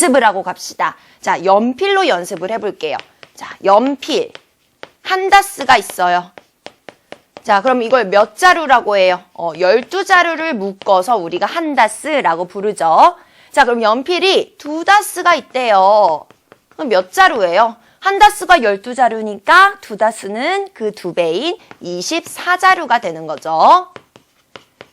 연습을 하고 갑시다. 자, 연필로 연습을 해볼게요. 자, 연필. 한 다스가 있어요. 자, 그럼 이걸 몇 자루라고 해요? 어, 12자루를 묶어서 우리가 한 다스라고 부르죠. 자, 그럼 연필이 두 다스가 있대요. 그럼 몇 자루예요? 한 다스가 12자루니까 두 다스는 그 두 배인 24자루가 되는 거죠.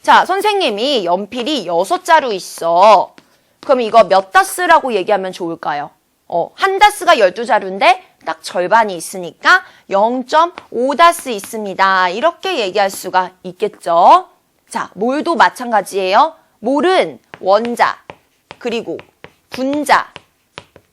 자, 선생님이 연필이 6자루 있어. 그럼 이거 몇 다스라고 얘기하면 좋을까요? 어, 한 다스가 12자루인데 딱 절반이 있으니까 0.5 다스 있습니다. 이렇게 얘기할 수가 있겠죠. 자, 몰도 마찬가지예요. 몰은 원자, 그리고 분자,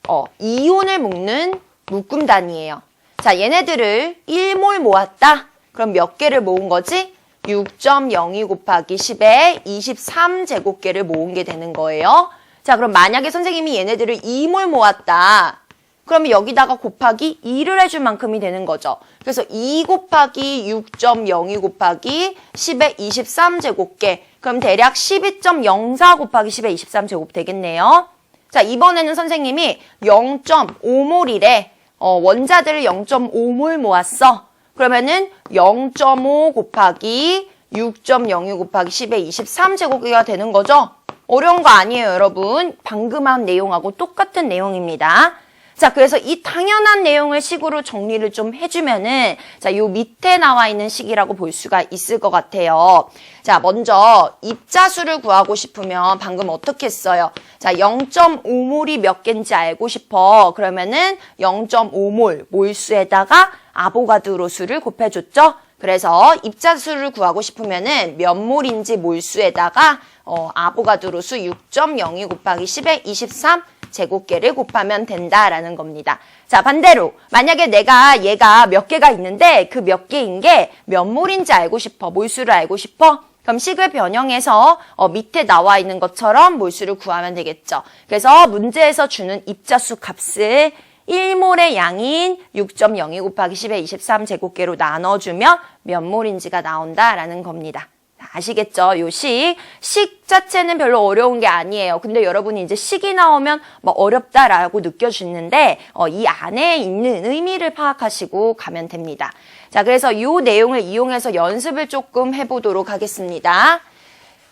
어, 이온을 묶는 묶음 단위예요. 자, 얘네들을 1몰 모았다? 그럼 몇 개를 모은 거지? 6.02 곱하기 10에 23제곱개를 모은 게 되는 거예요. 자, 그럼 만약에 선생님이 얘네들을 2몰 모았다. 그러면 여기다가 곱하기 2를 해줄 만큼이 되는 거죠. 그래서 2 곱하기 6.02 곱하기 10의 23제곱개. 그럼 대략 12.04 곱하기 10의 23제곱 되겠네요. 자, 이번에는 선생님이 0.5몰이래. 어, 원자들을 0.5몰 모았어. 그러면은 0.5 곱하기 6.02 곱하기 10의 23제곱기가 되는 거죠. 어려운 거 아니에요, 여러분. 방금 한 내용하고 똑같은 내용입니다. 자, 그래서 이 당연한 내용을 식으로 정리를 좀 해주면은, 자, 요 밑에 나와 있는 식이라고 볼 수가 있을 것 같아요. 자, 먼저 입자수를 구하고 싶으면 방금 어떻게 했어요? 자, 0.5몰이 몇 개인지 알고 싶어. 그러면은 0.5몰 몰수에다가 아보가드로 수를 곱해줬죠? 그래서 입자수를 구하고 싶으면은 몇 몰인지 몰수에다가 어, 아보가드로 수 6.02 곱하기 10의 23 제곱개를 곱하면 된다라는 겁니다. 자, 반대로 만약에 내가 얘가 몇 개가 있는데 그 몇 개인 게몇 몰인지 알고 싶어. 몰수를 알고 싶어. 그럼 식을 변형해서 어, 밑에 나와 있는 것처럼 몰수를 구하면 되겠죠. 그래서 문제에서 주는 입자수 값을 1몰의 양인 6.02 곱하기 10의 23 제곱개로 나눠주면 몇 몰인지가 나온다라는 겁니다. 아시겠죠? 요 식. 식 자체는 별로 어려운 게 아니에요. 근데 여러분이 이제 식이 나오면 뭐 어렵다라고 느껴지는데, 어, 이 안에 있는 의미를 파악하시고 가면 됩니다. 자, 그래서 요 내용을 이용해서 연습을 조금 해보도록 하겠습니다.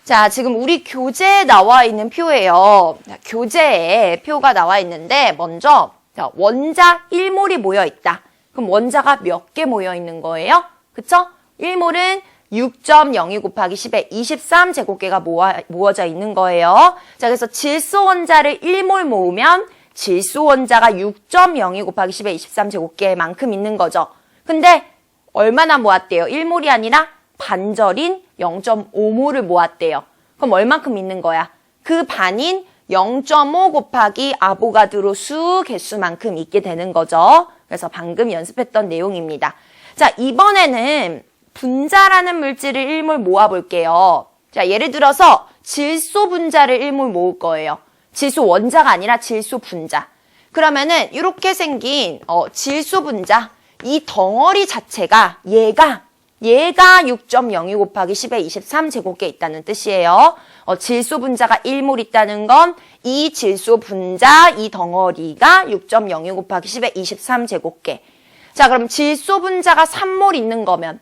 자, 지금 우리 교재에 나와 있는 표예요. 자, 교재에 표가 나와 있는데, 먼저, 자, 원자 1몰이 모여 있다. 그럼 원자가 몇 개 모여 있는 거예요? 그쵸? 1몰은 6.02 곱하기 10에 23제곱개가 모아, 모아져 있는 거예요. 자, 그래서 질소 원자를 1몰 모으면 질소 원자가 6.02 곱하기 10에 23제곱개만큼 있는 거죠. 근데 얼마나 모았대요? 1몰이 아니라 반절인 0.5몰을 모았대요. 그럼 얼만큼 있는 거야? 그 반인 0.5 곱하기 아보가드로 수 개수만큼 있게 되는 거죠. 그래서 방금 연습했던 내용입니다. 자, 이번에는 분자라는 물질을 1몰 모아볼게요. 자, 예를 들어서 질소 분자를 1몰 모을 거예요. 질소 원자가 아니라 질소 분자. 그러면은 이렇게 생긴 어, 질소 분자 이 덩어리 자체가 얘가 얘가 6.02 곱하기 10의 23제곱개 있다는 뜻이에요. 어, 질소 분자가 1몰 있다는 건 이 질소 분자 이 덩어리가 6.02 곱하기 10의 23제곱개. 자, 그럼 질소 분자가 3몰 있는 거면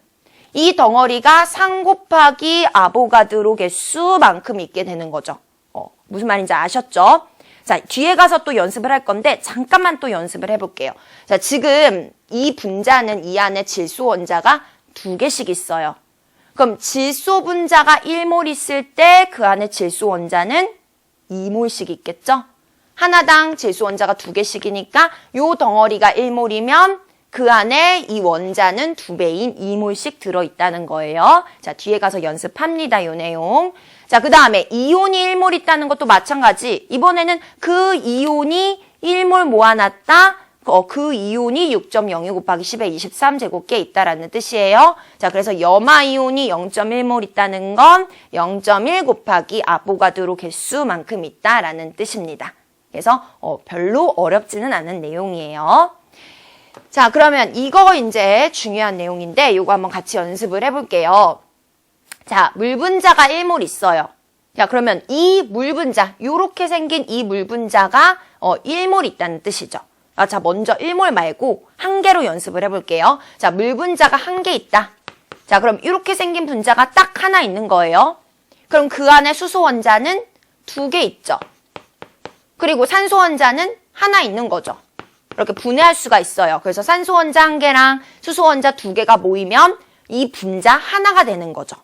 이 덩어리가 3 곱하기 아보가드로 개수만큼 있게 되는 거죠. 어, 무슨 말인지 아셨죠? 자, 뒤에 가서 또 연습을 할 건데 잠깐만 또 연습을 해볼게요. 자, 지금 이 분자는 이 안에 질소 원자가 두 개씩 있어요. 그럼 질소 분자가 1몰 있을 때 그 안에 질소 원자는 2몰씩 있겠죠? 하나당 질소 원자가 두 개씩이니까 요 덩어리가 1몰이면 그 안에 이 원자는 두 배인 2몰씩 들어있다는 거예요. 자, 뒤에 가서 연습합니다, 요 내용. 자, 그 다음에 이온이 1몰 있다는 것도 마찬가지. 이번에는 그 이온이 1몰 모아놨다. 어, 그 이온이 6.02 곱하기 10의 23제곱개 있다라는 뜻이에요. 자, 그래서 염화 이온이 0.1몰 있다는 건 0.1 곱하기 아보가드로 개수만큼 있다라는 뜻입니다. 그래서 어, 별로 어렵지는 않은 내용이에요. 자, 그러면 이거 이제 중요한 내용인데 이거 한번 같이 연습을 해볼게요. 자, 물 분자가 1몰 있어요. 자, 그러면 이 물 분자, 요렇게 생긴 이 물 분자가 어, 1몰 있다는 뜻이죠. 아, 자, 먼저 1몰 말고 한 개로 연습을 해볼게요. 자, 물 분자가 한 개 있다. 자, 그럼 이렇게 생긴 분자가 딱 하나 있는 거예요. 그럼 그 안에 수소 원자는 두 개 있죠. 그리고 산소 원자는 하나 있는 거죠. 이렇게 분해할 수가 있어요. 그래서 산소 원자 한 개랑 수소 원자 두 개가 모이면 이 분자 하나가 되는 거죠.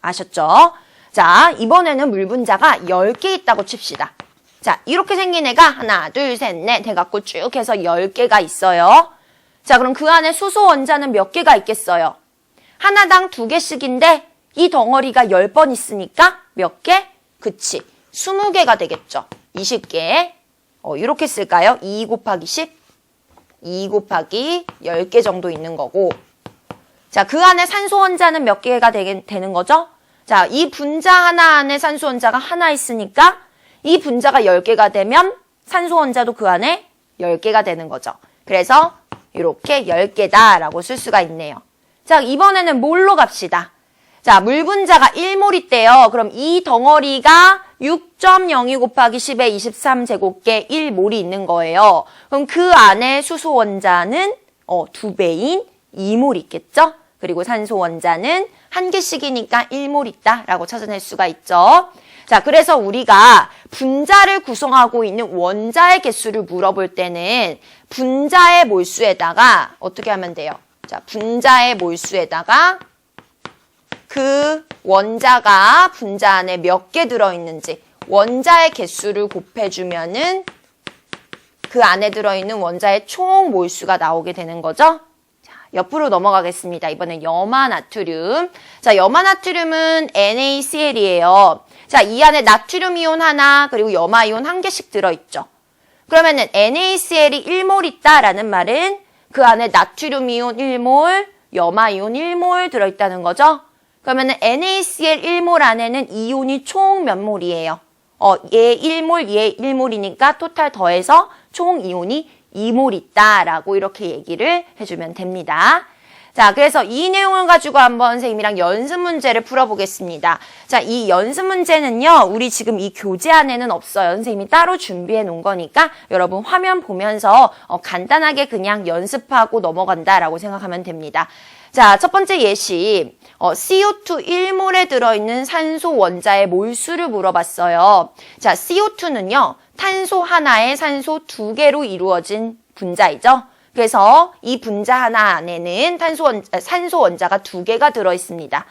아셨죠? 자, 이번에는 물 분자가 10개 있다고 칩시다. 자, 이렇게 생긴 애가 하나, 둘, 셋, 넷 해갖고 쭉 해서 10개가 있어요. 자, 그럼 그 안에 수소 원자는 몇 개가 있겠어요? 하나당 두 개씩인데 이 덩어리가 10번 있으니까 몇 개? 그치. 20개가 되겠죠. 20개. 어, 이렇게 쓸까요? 2 곱하기 10. 2 곱하기 10개 정도 있는 거고. 자, 그 안에 산소 원자는 몇 개가 되게, 되는 거죠? 자, 이 분자 하나 안에 산소 원자가 하나 있으니까 이 분자가 10개가 되면 산소 원자도 그 안에 10개가 되는 거죠. 그래서 이렇게 10개다라고 쓸 수가 있네요. 자, 이번에는 몰로 갑시다. 자, 물 분자가 1몰 있대요. 그럼 이 덩어리가 6.02 곱하기 10의 23제곱계 1몰이 있는 거예요. 그럼 그 안에 수소 원자는 어, 두 배인 2몰 있겠죠? 그리고 산소 원자는 한 개씩이니까 1몰 있다라고 찾아낼 수가 있죠. 자, 그래서 우리가 분자를 구성하고 있는 원자의 개수를 물어볼 때는 분자의 몰수에다가 어떻게 하면 돼요? 자, 분자의 몰수에다가 그 원자가 분자 안에 몇 개 들어있는지 원자의 개수를 곱해주면은 그 안에 들어있는 원자의 총 몰수가 나오게 되는 거죠. 자, 옆으로 넘어가겠습니다. 이번엔 염화나트륨. 자, 염화나트륨은 NaCl이에요. 자, 이 안에 나트륨 이온 하나 그리고 염화 이온 한 개씩 들어있죠. 그러면은 NaCl이 1몰 있다라는 말은 그 안에 나트륨 이온 1몰, 염화 이온 1몰 들어있다는 거죠. 그러면은 NaCl 1몰 안에는 이온이 총 몇 몰이에요? 어, 얘 1몰, 얘 1몰이니까 토탈 더해서 총 이온이 2몰 있다라고 이렇게 얘기를 해주면 됩니다. 자, 그래서 이 내용을 가지고 한번 선생님이랑 연습 문제를 풀어보겠습니다. 자, 이 연습 문제는요, 우리 지금 이 교재 안에는 없어요. 선생님이 따로 준비해 놓은 거니까 여러분 화면 보면서 어, 간단하게 그냥 연습하고 넘어간다라고 생각하면 됩니다. 자, 첫 번째 예시. 어, CO2 1몰에 들어있는 산소 원자의 몰수를 물어봤어요. 자, CO2는요, 탄소 하나에 산소 두 개로 이루어진 분자이죠. 그래서 이 분자 하나 안에는 탄소 원, 산소 원자가 두 개가 들어 있습니다.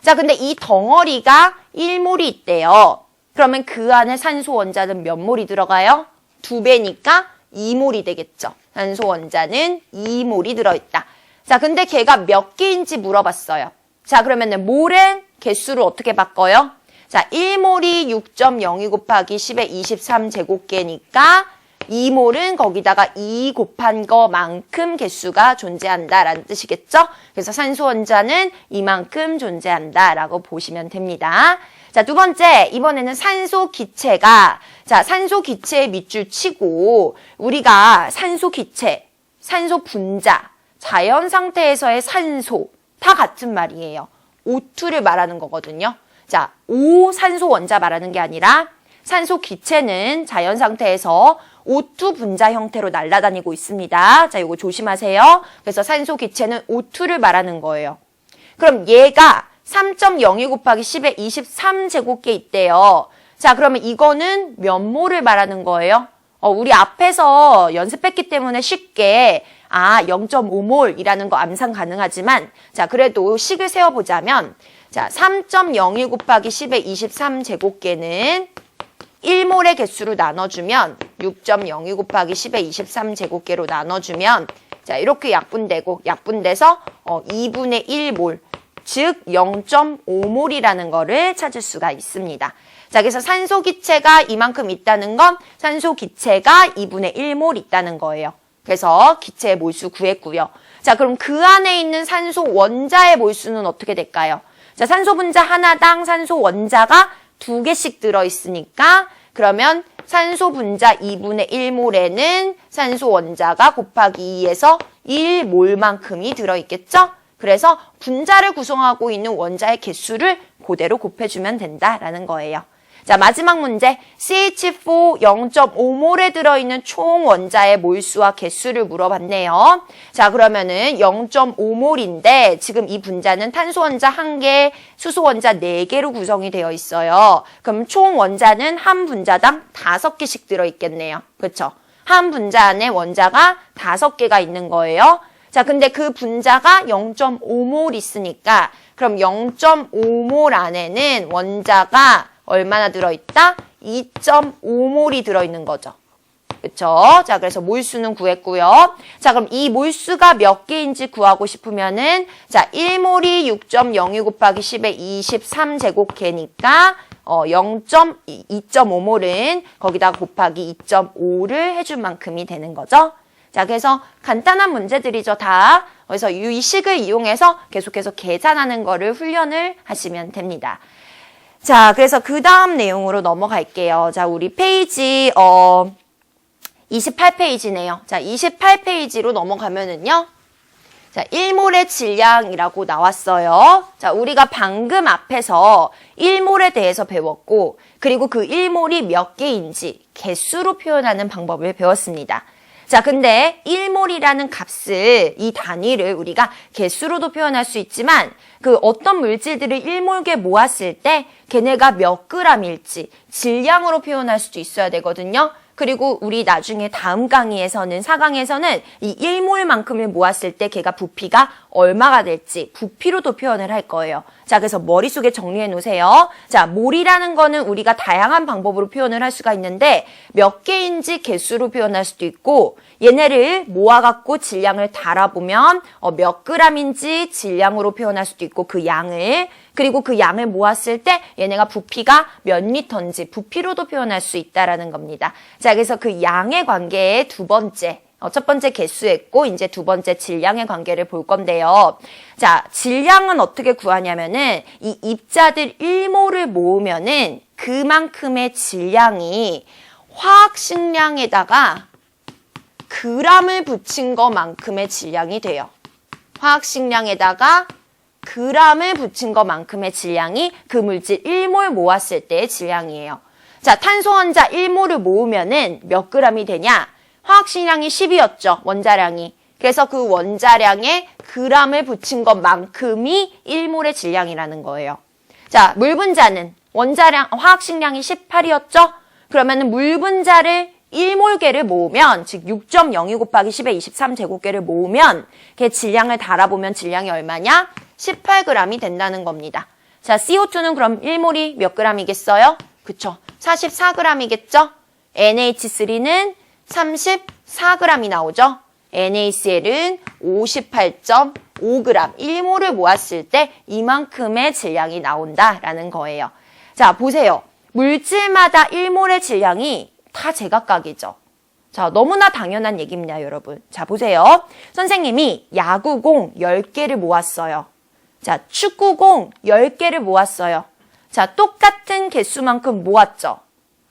자, 근데 이 덩어리가 1몰이 있대요. 그러면 그 안에 산소 원자는 몇 몰이 들어가요? 두 배니까 2몰이 되겠죠. 산소 원자는 2몰이 들어있다. 자, 근데 걔가 몇 개인지 물어봤어요. 자, 그러면은 몰의 개수를 어떻게 바꿔요? 자, 1몰이 6.02 곱하기 10의 23 제곱계니까 2몰은 거기다가 2 곱한 거만큼 개수가 존재한다라는 뜻이겠죠? 그래서 산소 원자는 이만큼 존재한다라고 보시면 됩니다. 자, 두 번째, 이번에는 산소 기체가, 자, 산소 기체의 밑줄 치고, 우리가 산소 기체, 산소 분자, 자연 상태에서의 산소, 다 같은 말이에요. O2를 말하는 거거든요. 자, O 산소 원자 말하는 게 아니라 산소 기체는 자연 상태에서 O2 분자 형태로 날아다니고 있습니다. 자, 이거 조심하세요. 그래서 산소 기체는 O2를 말하는 거예요. 그럼 얘가 3.02 곱하기 10의 23제곱계 있대요. 자, 그러면 이거는 몇 몰을 말하는 거예요? 어, 우리 앞에서 연습했기 때문에 쉽게 아, 0.5몰이라는 거 암상 가능하지만 자, 그래도 식을 세워 보자면 자, 3.02 곱하기 10의 23제곱계는 1몰의 개수로 나눠주면 6.02 곱하기 10의 23제곱계로 나눠주면 자, 이렇게 약분되고 약분돼서 어, 2분의 1몰 즉 0.5몰이라는 거를 찾을 수가 있습니다. 자, 그래서 산소 기체가 이만큼 있다는 건 산소 기체가 2분의 1몰 있다는 거예요. 그래서 기체의 몰수 구했고요. 자, 그럼 그 안에 있는 산소 원자의 몰수는 어떻게 될까요? 자, 산소 분자 하나당 산소 원자가 두 개씩 들어있으니까 그러면 산소 분자 2분의 1몰에는 산소 원자가 곱하기 2에서 1몰만큼이 들어있겠죠? 그래서 분자를 구성하고 있는 원자의 개수를 그대로 곱해주면 된다라는 거예요. 자, 마지막 문제. CH4 0.5몰에 들어있는 총 원자의 몰수와 개수를 물어봤네요. 자, 그러면은 0.5몰인데 지금 이 분자는 탄소 원자 1개, 수소 원자 4개로 구성이 되어 있어요. 그럼 총 원자는 한 분자당 5개씩 들어있겠네요. 그렇죠? 한 분자 안에 원자가 5개가 있는 거예요. 자, 근데 그 분자가 0.5몰 있으니까 그럼 0.5몰 안에는 원자가 얼마나 들어있다? 2.5몰이 들어있는 거죠. 그쵸? 자, 그래서 몰수는 구했고요. 자, 그럼 이 몰수가 몇 개인지 구하고 싶으면은, 자, 1몰이 6.02 곱하기 10의 23제곱개니까, 어, 0.2.5몰은 거기다 곱하기 2.5를 해줄 만큼이 되는 거죠. 자, 그래서 간단한 문제들이죠, 다. 그래서 이 식을 이용해서 계속해서 계산하는 거를 훈련을 하시면 됩니다. 자, 그래서 그 다음 내용으로 넘어갈게요. 자, 우리 페이지, 어, 28페이지네요. 자, 28페이지로 넘어가면은요. 자, 1몰의 질량이라고 나왔어요. 자, 우리가 방금 앞에서 1몰에 대해서 배웠고, 그리고 그 1몰이 몇 개인지 개수로 표현하는 방법을 배웠습니다. 자, 근데 1몰이라는 값을, 이 단위를 우리가 개수로도 표현할 수 있지만, 그 어떤 물질들을 1몰게 모았을 때 걔네가 몇 g일지 질량으로 표현할 수도 있어야 되거든요. 그리고 우리 나중에 다음 강의에서는 4강에서는 이 1몰만큼을 모았을 때 걔가 부피가 얼마가 될지 부피로도 표현을 할 거예요. 자, 그래서 머릿속에 정리해 놓으세요. 자, 몰이라는 거는 우리가 다양한 방법으로 표현을 할 수가 있는데 몇 개인지 개수로 표현할 수도 있고 얘네를 모아갖고 질량을 달아보면 어, 몇 g인지 질량으로 표현할 수도 있고 그 양을 그리고 그 양을 모았을 때 얘네가 부피가 몇 리터인지 부피로도 표현할 수 있다라는 겁니다. 자, 그래서 그 양의 관계의 두 번째 어, 첫 번째 개수했고 이제 두 번째 질량의 관계를 볼 건데요. 자, 질량은 어떻게 구하냐면은 이 입자들 1몰을 모으면은 그만큼의 질량이 화학식량에다가 g을 붙인 것만큼의 질량이 돼요. 화학식량에다가 g을 붙인 것만큼의 질량이 그 물질 1몰 모았을 때의 질량이에요. 자, 탄소 원자 1몰을 모으면은 몇 g이 되냐? 화학식량이 10이었죠. 원자량이. 그래서 그 원자량에 g을 붙인 것만큼이 1몰의 질량이라는 거예요. 자, 물 분자는 원자량 화학식량이 18이었죠. 그러면은 물 분자를 1몰계를 모으면 즉 6.02 곱하기 10의 23 제곱계를 모으면 걔 질량을 달아보면 질량이 얼마냐? 18g이 된다는 겁니다. 자, CO2는 그럼 1몰이 몇 g이겠어요? 그쵸. 44g이겠죠? NH3는 34g이 나오죠? NaCl은 58.5g, 1몰을 모았을 때 이만큼의 질량이 나온다라는 거예요. 자, 보세요. 물질마다 1몰의 질량이 다 제각각이죠. 자, 너무나 당연한 얘기입니다, 여러분. 자, 보세요. 선생님이 야구공 10개를 모았어요. 자, 축구공 10개를 모았어요. 자, 똑같은 개수만큼 모았죠.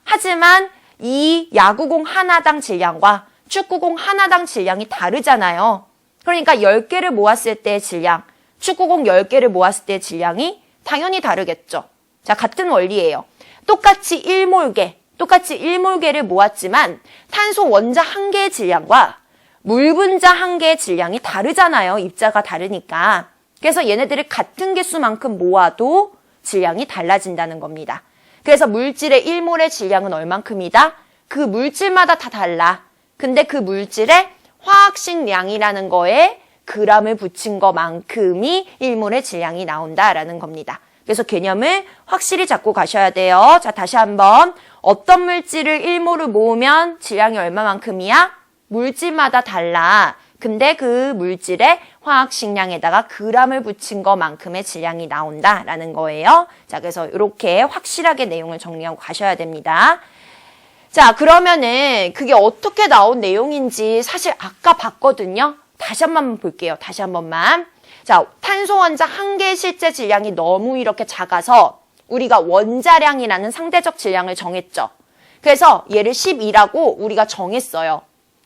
하지만 이 야구공 하나당 질량과 축구공 하나당 질량이 다르잖아요. 그러니까 10개를 모았을 때의 질량, 축구공 10개를 모았을 때의 질량이 당연히 다르겠죠. 자, 같은 원리예요. 똑같이 1몰개, 똑같이 1몰개를 모았지만 탄소 원자 한 개의 질량과 물 분자 한 개의 질량이 다르잖아요. 입자가 다르니까. 그래서 얘네들을 같은 개수만큼 모아도 질량이 달라진다는 겁니다. 그래서 물질의 1몰의 질량은 얼만큼이다? 그 물질마다 다 달라. 근데 그 물질의 화학식량이라는 거에 g을 붙인 것만큼이 1몰의 질량이 나온다라는 겁니다. 그래서 개념을 확실히 잡고 가셔야 돼요. 자, 다시 한번. 어떤 물질을 1몰을 모으면 질량이 얼마만큼이야? 물질마다 달라. 근데 그 물질의 화학 식량에다가 g을 붙인 것만큼의 질량이 나온다라는 거예요. 자, 그래서 이렇게 확실하게 내용을 정리하고 가셔야 됩니다. 자, 그러면은 그게 어떻게 나온 내용인지 사실 아까 봤거든요. 다시 한 번만 볼게요. 다시 한 번만. 자, 탄소 원자 한 개의 실제 질량이 너무 이렇게 작아서 우리가 원자량이라는 상대적 질량을 정했죠. 그래서 얘를 12라고 우리가 정했어요.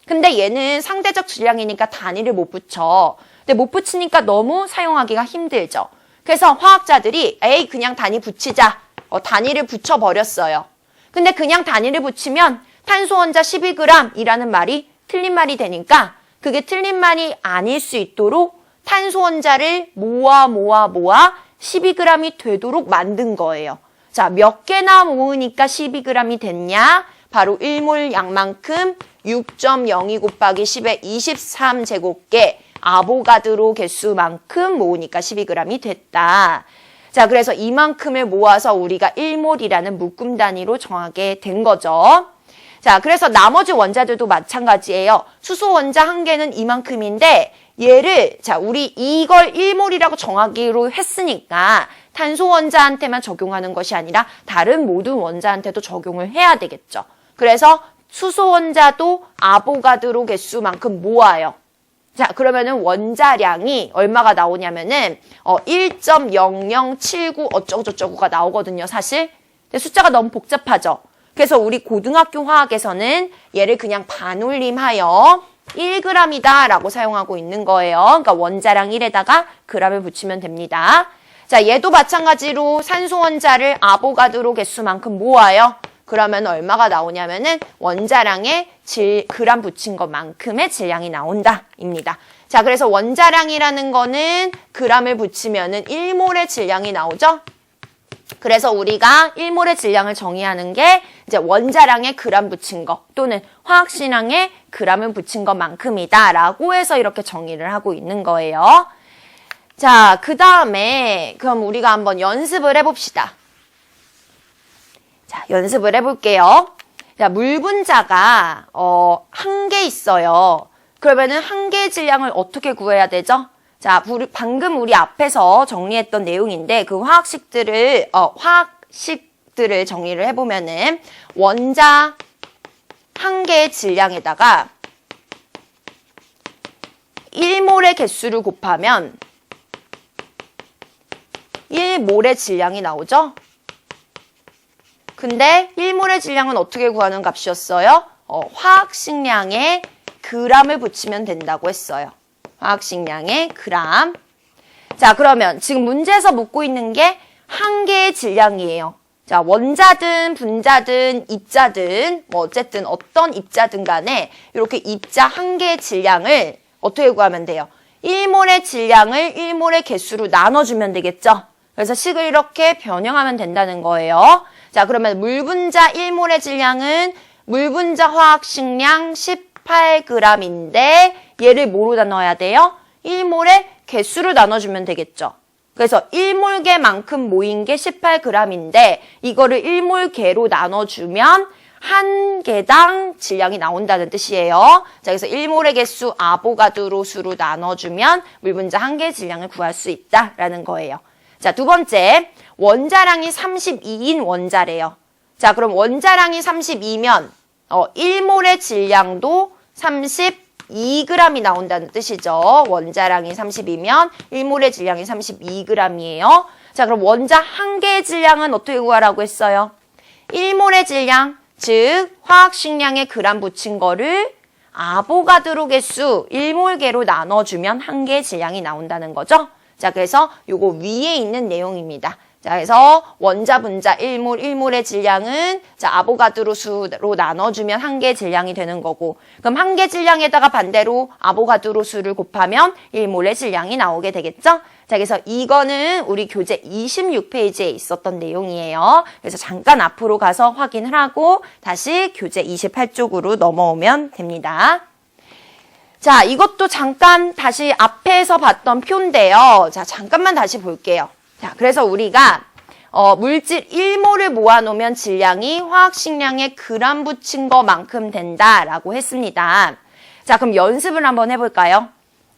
근데 얘는 상대적 질량이니까 단위를 못 붙여. 근데 못 붙이니까 너무 사용하기가 힘들죠. 그래서 화학자들이 에이 그냥 단위 붙이자. 어, 단위를 붙여버렸어요. 근데 그냥 단위를 붙이면 탄소 원자 12g이라는 말이 틀린 말이 되니까 그게 틀린 말이 아닐 수 있도록 탄소 원자를 모아 모아 모아 12g이 되도록 만든 거예요. 자, 몇 개나 모으니까 12g이 됐냐? 바로 1몰 양만큼 6.02 곱하기 10의 23제곱개 아보가드로 개수만큼 모으니까 12g이 됐다. 자, 그래서 이만큼을 모아서 우리가 1몰이라는 묶음 단위로 정하게 된 거죠. 자, 그래서 나머지 원자들도 마찬가지예요. 수소 원자 한 개는 이만큼인데 얘를 자, 우리 이걸 1몰이라고 정하기로 했으니까 탄소 원자한테만 적용하는 것이 아니라 다른 모든 원자한테도 적용을 해야 되겠죠. 그래서 수소 원자도 아보가드로 개수만큼 모아요. 자, 그러면은 원자량이 얼마가 나오냐면은 어 1.0079 어쩌고저쩌고가 나오거든요, 사실. 근데 숫자가 너무 복잡하죠. 그래서 우리 고등학교 화학에서는 얘를 그냥 반올림하여 1g이다 라고 사용하고 있는 거예요. 그러니까 원자량 1에다가 g을 붙이면 됩니다. 자, 얘도 마찬가지로 산소 원자를 아보가드로 개수만큼 모아요. 그러면 얼마가 나오냐면은 원자량에 질, 그람 붙인 것만큼의 질량이 나온다입니다. 자, 그래서 원자량이라는 거는 그람을 붙이면은 1몰의 질량이 나오죠? 그래서 우리가 1몰의 질량을 정의하는 게 이제 원자량에 그람 붙인 거 또는 화학식량에 그람을 붙인 것만큼이다 라고 해서 이렇게 정의를 하고 있는 거예요. 자, 그 다음에 그럼 우리가 한번 연습을 해봅시다. 자, 연습을 해볼게요. 자, 물 분자가 어, 한 개 있어요. 그러면은 한 개의 질량을 어떻게 구해야 되죠? 자, 방금 우리 앞에서 정리했던 내용인데 그 화학식들을 어, 화학식들을 정리를 해보면은 원자 한 개의 질량에다가 1몰의 개수를 곱하면 1몰의 질량이 나오죠? 근데 1몰의 질량은 어떻게 구하는 값이었어요? 어, 화학식량에 g을 붙이면 된다고 했어요. 화학식량의 그람. 자, 그러면 지금 문제에서 묻고 있는 게 한 개의 질량이에요. 자, 원자든 분자든 입자든 뭐 어쨌든 어떤 입자든 간에 이렇게 입자 한 개의 질량을 어떻게 구하면 돼요? 1몰의 질량을 1몰의 개수로 나눠주면 되겠죠? 그래서 식을 이렇게 변형하면 된다는 거예요. 자, 그러면 물 분자 1몰의 질량은 물 분자 화학식량 18g인데 얘를 뭐로 나눠야 돼요? 1몰의 개수로 나눠주면 되겠죠. 그래서 1몰개만큼 모인 게 18g인데 이거를 1몰개로 나눠주면 한 개당 질량이 나온다는 뜻이에요. 자, 그래서 1몰의 개수 아보가드로 수로 나눠주면 물분자 한 개의 질량을 구할 수 있다라는 거예요. 자, 두 번째, 원자량이 32인 원자래요. 자, 그럼 원자량이 32면 어, 1몰의 질량도 32g이 나온다는 뜻이죠. 원자량이 32면 1몰의 질량이 32g이에요. 자, 그럼 원자 한 개의 질량은 어떻게 구하라고 했어요? 1몰의 질량, 즉 화학식량에 그람 붙인 거를 아보가드로 개수 1몰계로 나눠주면 한 개의 질량이 나온다는 거죠. 자, 그래서 요거 위에 있는 내용입니다. 자, 그래서 원자 분자 1몰, 1몰의 질량은 자, 아보가드로 수로 나눠주면 한 개 질량이 되는 거고 그럼 한 개 질량에다가 반대로 아보가드로 수를 곱하면 1몰의 질량이 나오게 되겠죠? 자, 그래서 이거는 우리 교재 26페이지에 있었던 내용이에요. 그래서 잠깐 앞으로 가서 확인을 하고 다시 교재 28쪽으로 넘어오면 됩니다. 자, 이것도 잠깐 다시 앞에서 봤던 표인데요. 자, 잠깐만 다시 볼게요. 자, 그래서 우리가 어, 물질 1몰을 모아놓으면 질량이 화학식량에 그람 붙인 것만큼 된다라고 했습니다. 자, 그럼 연습을 한번 해볼까요?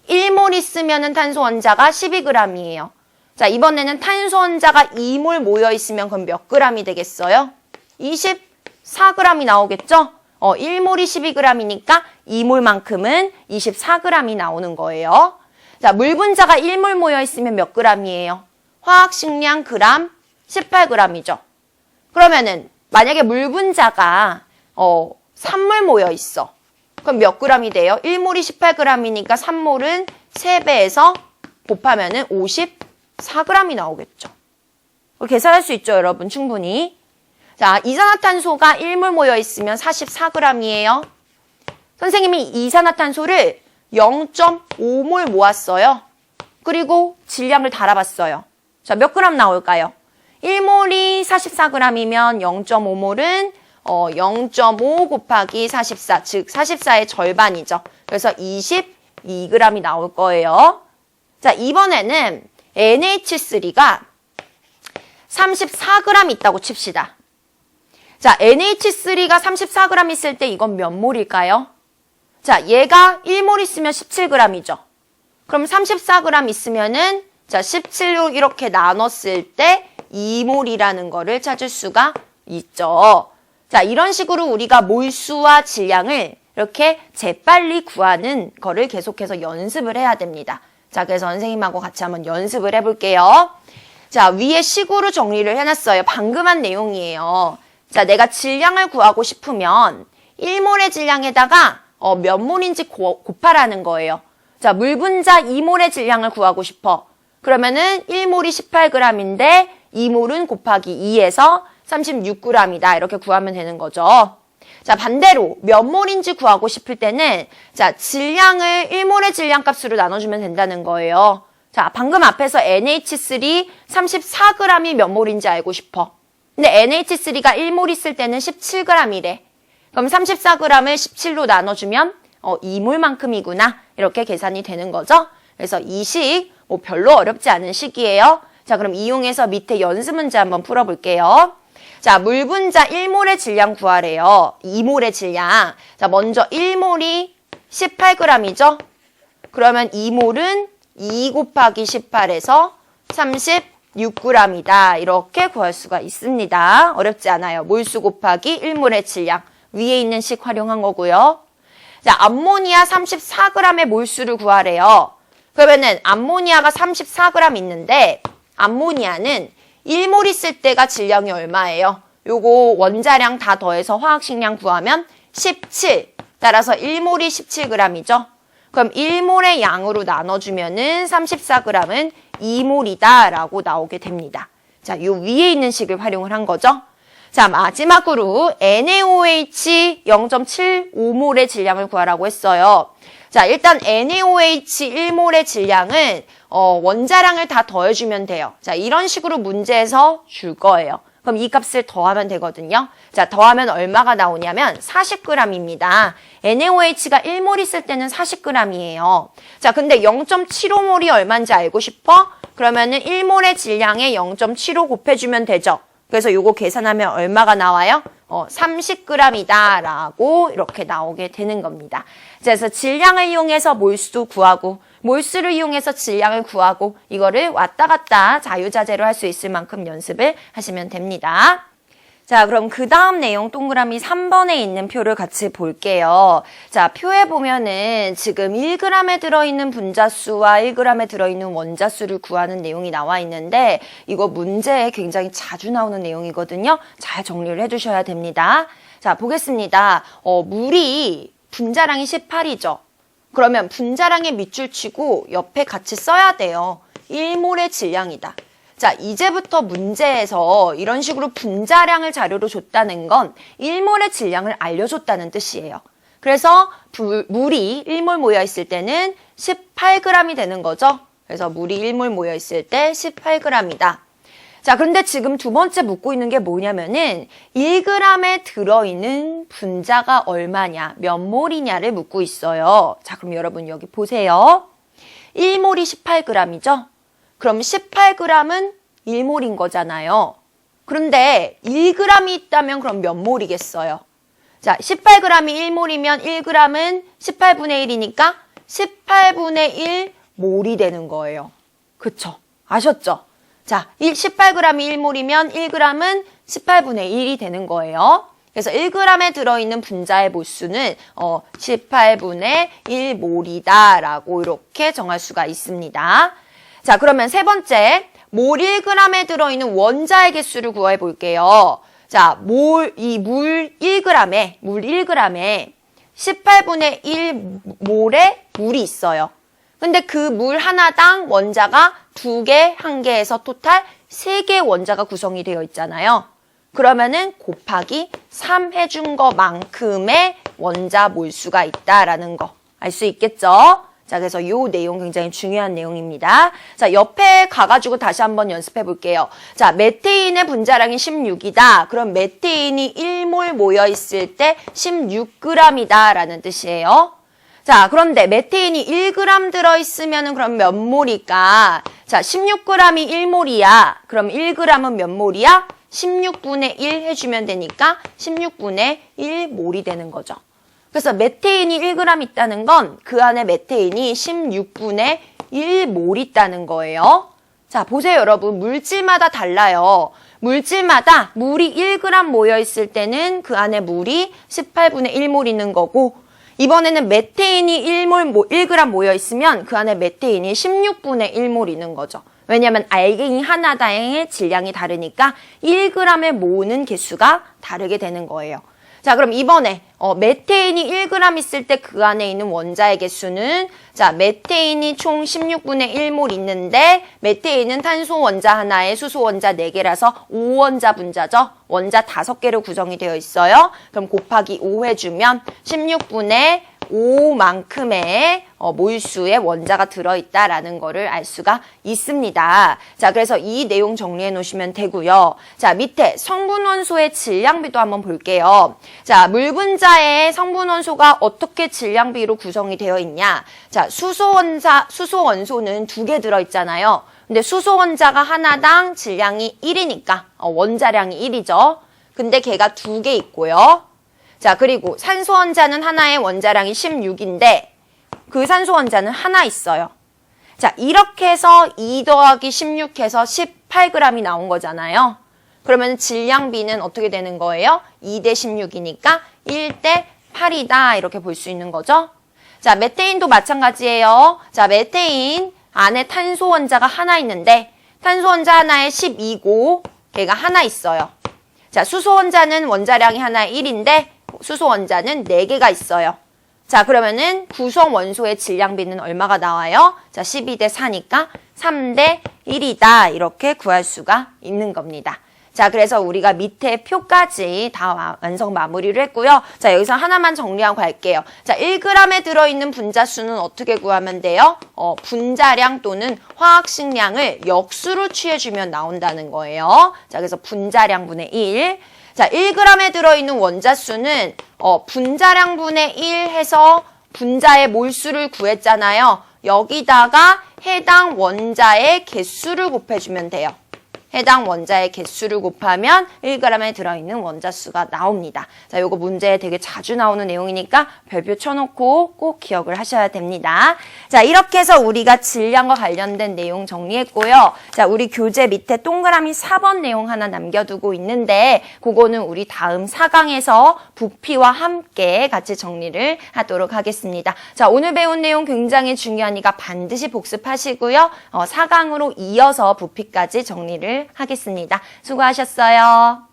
1몰 있으면 탄소 원자가 12g이에요. 자, 이번에는 탄소 원자가 2몰 모여 있으면 그럼 몇 g이 되겠어요? 24g이 나오겠죠? 어, 1몰이 12g이니까 2몰만큼은 24g이 나오는 거예요. 자, 물 분자가 1몰 모여 있으면 몇 g이에요? 화학식량 그람 18g이죠. 그러면은 만약에 물 분자가 어 3몰 모여 있어. 그럼 몇 g이 돼요? 1몰이 18g이니까 3몰은 3배에서 곱하면은 54g이 나오겠죠. 계산할 수 있죠, 여러분. 충분히. 자, 이산화탄소가 1몰 모여 있으면 44g이에요. 선생님이 이산화탄소를 0.5몰 모았어요. 그리고 질량을 달아봤어요. 자, 몇 그램 나올까요? 1몰이 44g이면 0.5몰은 어, 0.5 곱하기 44, 즉 44의 절반이죠. 그래서 22g이 나올 거예요. 자, 이번에는 NH3가 34g 있다고 칩시다. 자, NH3가 34g 있을 때 이건 몇 몰일까요? 자, 얘가 1몰 있으면 17g이죠. 그럼 34g 있으면은 자, 17로 이렇게 나눴을 때 2몰이라는 거를 찾을 수가 있죠. 자, 이런 식으로 우리가 몰수와 질량을 이렇게 재빨리 구하는 거를 계속해서 연습을 해야 됩니다. 자, 그래서 선생님하고 같이 한번 연습을 해볼게요. 자, 위에 식으로 정리를 해놨어요. 방금 한 내용이에요. 자, 내가 질량을 구하고 싶으면 1몰의 질량에다가 어, 몇 몰인지 고, 곱하라는 거예요. 자, 물 분자 2몰의 질량을 구하고 싶어. 그러면은 1몰이 18g인데 2몰은 곱하기 2에서 36g이다. 이렇게 구하면 되는 거죠. 자, 반대로 몇 몰인지 구하고 싶을 때는 자, 질량을 1몰의 질량 값으로 나눠주면 된다는 거예요. 자, 방금 앞에서 NH3 34g이 몇 몰인지 알고 싶어. 근데 NH3가 1몰 있을 때는 17g이래. 그럼 34g을 17로 나눠주면 어, 2몰만큼이구나. 이렇게 계산이 되는 거죠. 그래서 이 식, 뭐 별로 어렵지 않은 식이에요. 자, 그럼 이용해서 밑에 연습 문제 한번 풀어볼게요. 자, 물 분자 1몰의 질량 구하래요. 2몰의 질량. 자, 먼저 1몰이 18g이죠? 그러면 2몰은 2 곱하기 18에서 36g이다. 이렇게 구할 수가 있습니다. 어렵지 않아요. 몰수 곱하기 1몰의 질량. 위에 있는 식 활용한 거고요. 자, 암모니아 34g의 몰수를 구하래요. 그러면은 암모니아가 34g 있는데 암모니아는 1몰 있을 때가 질량이 얼마예요? 요거 원자량 다 더해서 화학식량 구하면 17. 따라서 1몰이 17g이죠. 그럼 1몰의 양으로 나눠주면은 34g은 2몰이다 라고 나오게 됩니다. 자, 요 위에 있는 식을 활용을 한 거죠. 자, 마지막으로 NaOH 0.75몰의 질량을 구하라고 했어요. 자, 일단 NaOH 1몰의 질량은 어, 원자량을 다 더해주면 돼요. 자, 이런 식으로 문제에서 줄 거예요. 그럼 이 값을 더하면 되거든요. 자, 더하면 얼마가 나오냐면 40g입니다. NaOH가 1몰 있을 때는 40g이에요. 자, 근데 0.75몰이 얼마인지 알고 싶어? 그러면은 1몰의 질량에 0.75 곱해주면 되죠. 그래서 요거 계산하면 얼마가 나와요? 어, 30g이다 라고 이렇게 나오게 되는 겁니다. 그래서 질량을 이용해서 몰수 구하고 몰수를 이용해서 질량을 구하고 이거를 왔다 갔다 자유자재로 할 수 있을 만큼 연습을 하시면 됩니다. 자, 그럼 그 다음 내용 동그라미 3번에 있는 표를 같이 볼게요. 자, 표에 보면은 지금 1g에 들어있는 분자수와 1g에 들어있는 원자수를 구하는 내용이 나와 있는데 이거 문제에 굉장히 자주 나오는 내용이거든요. 잘 정리를 해주셔야 됩니다. 자, 보겠습니다. 어, 물이 분자량이 18이죠. 그러면 분자량의 밑줄 치고 옆에 같이 써야 돼요. 1몰의 질량이다. 자, 이제부터 문제에서 이런 식으로 분자량을 자료로 줬다는 건 1몰의 질량을 알려줬다는 뜻이에요. 그래서 불, 물이 1몰 모여 있을 때는 18g이 되는 거죠. 그래서 물이 1몰 모여 있을 때 18g이다. 자, 그런데 지금 두 번째 묻고 있는 게 뭐냐면은 1g에 들어있는 분자가 얼마냐, 몇 몰이냐를 묻고 있어요. 자, 그럼 여러분 여기 보세요. 1몰이 18g이죠? 그럼 18g은 1몰인 거잖아요. 그런데 1g이 있다면 그럼 몇 몰이겠어요? 자, 18g이 1몰이면 1g은 18분의 1이니까 18분의 1 몰이 되는 거예요. 그쵸? 아셨죠? 자, 18g이 1몰이면 1g은 18분의 1이 되는 거예요. 그래서 1g에 들어있는 분자의 몰수는 어, 18분의 1몰이다 라고 이렇게 정할 수가 있습니다. 자, 그러면 세 번째, 몰 1g에 들어있는 원자의 개수를 구해 볼게요. 자, 몰, 이 물 1g에, 물 1g에 18분의 1몰의 물이 있어요. 근데 그 물 하나당 원자가 두 개, 한 개에서 토탈 세 개의 원자가 구성이 되어 있잖아요. 그러면은 곱하기 3 해준 것만큼의 원자 몰수가 있다라는 거 알 수 있겠죠? 자, 그래서 이 내용 굉장히 중요한 내용입니다. 자, 옆에 가가지고 다시 한번 연습해 볼게요. 자, 메테인의 분자량이 16이다. 그럼 메테인이 1몰 모여 있을 때 16g이다. 라는 뜻이에요. 자, 그런데 메테인이 1g 들어있으면 그럼 몇 몰일까? 자, 16g이 1몰이야. 그럼 1g은 몇 몰이야? 16분의 1 해주면 되니까 16분의 1몰이 되는 거죠. 그래서 메테인이 1g 있다는 건 그 안에 메테인이 16분의 1몰 있다는 거예요. 자, 보세요, 여러분. 물질마다 달라요. 물질마다 물이 1g 모여 있을 때는 그 안에 물이 18분의 1몰 있는 거고, 이번에는 메테인이 1몰, 1g 모여 있으면 그 안에 메테인이 16분의 1몰 있는 거죠. 왜냐하면 알갱이 하나당의 질량이 다르니까 1g에 모으는 개수가 다르게 되는 거예요. 자, 그럼 이번에 어, 메테인이 1g 있을 때 그 안에 있는 원자의 개수는 자, 메테인이 총 16분의 1몰 있는데 메테인은 탄소 원자 하나에 수소 원자 4개라서 5원자 분자죠. 원자 5개로 구성이 되어 있어요. 그럼 곱하기 5 해주면 16분의 5만큼의 어, 몰수의 원자가 들어있다라는 거를 알 수가 있습니다. 자, 그래서 이 내용 정리해 놓으시면 되고요. 자, 밑에 성분 원소의 질량비도 한번 볼게요. 자, 물 분자의 성분 원소가 어떻게 질량비로 구성이 되어 있냐? 자, 수소 원자, 수소 원소는 두 개 들어 있잖아요. 근데 수소 원자가 하나당 질량이 1이니까 어, 원자량이 1이죠. 근데 걔가 두 개 있고요. 자, 그리고 산소 원자는 하나의 원자량이 16인데 그 산소 원자는 하나 있어요. 자, 이렇게 해서 2 더하기 16 해서 18g이 나온 거잖아요. 그러면 질량비는 어떻게 되는 거예요? 2 대 16이니까 1 대 8이다. 이렇게 볼 수 있는 거죠. 자, 메테인도 마찬가지예요. 자, 메테인 안에 탄소 원자가 하나 있는데 탄소 원자 하나에 12고 걔가 하나 있어요. 자, 수소 원자는 원자량이 하나에 1인데 수소 원자는 4개가 있어요. 자, 그러면은 구성 원소의 질량비는 얼마가 나와요? 자, 12대 4니까 3대 1이다. 이렇게 구할 수가 있는 겁니다. 자, 그래서 우리가 밑에 표까지 다 완성 마무리를 했고요. 자, 여기서 하나만 정리하고 갈게요. 자, 1g에 들어있는 분자수는 어떻게 구하면 돼요? 어, 분자량 또는 화학식량을 역수로 취해주면 나온다는 거예요. 자, 그래서 분자량분의 1. 자, 1g에 들어있는 원자수는 어, 분자량분의 1 해서 분자의 몰수를 구했잖아요. 여기다가 해당 원자의 개수를 곱해주면 돼요. 해당 원자의 개수를 곱하면 1g에 들어있는 원자수가 나옵니다. 자, 요거 문제에 되게 자주 나오는 내용이니까 별표 쳐놓고 꼭 기억을 하셔야 됩니다. 자, 이렇게 해서 우리가 질량과 관련된 내용 정리했고요. 자, 우리 교재 밑에 동그라미 4번 내용 하나 남겨두고 있는데 그거는 우리 다음 4강에서 부피와 함께 같이 정리를 하도록 하겠습니다. 자, 오늘 배운 내용 굉장히 중요하니까 반드시 복습하시고요. 어, 4강으로 이어서 부피까지 정 하겠습니다. 수고하셨어요.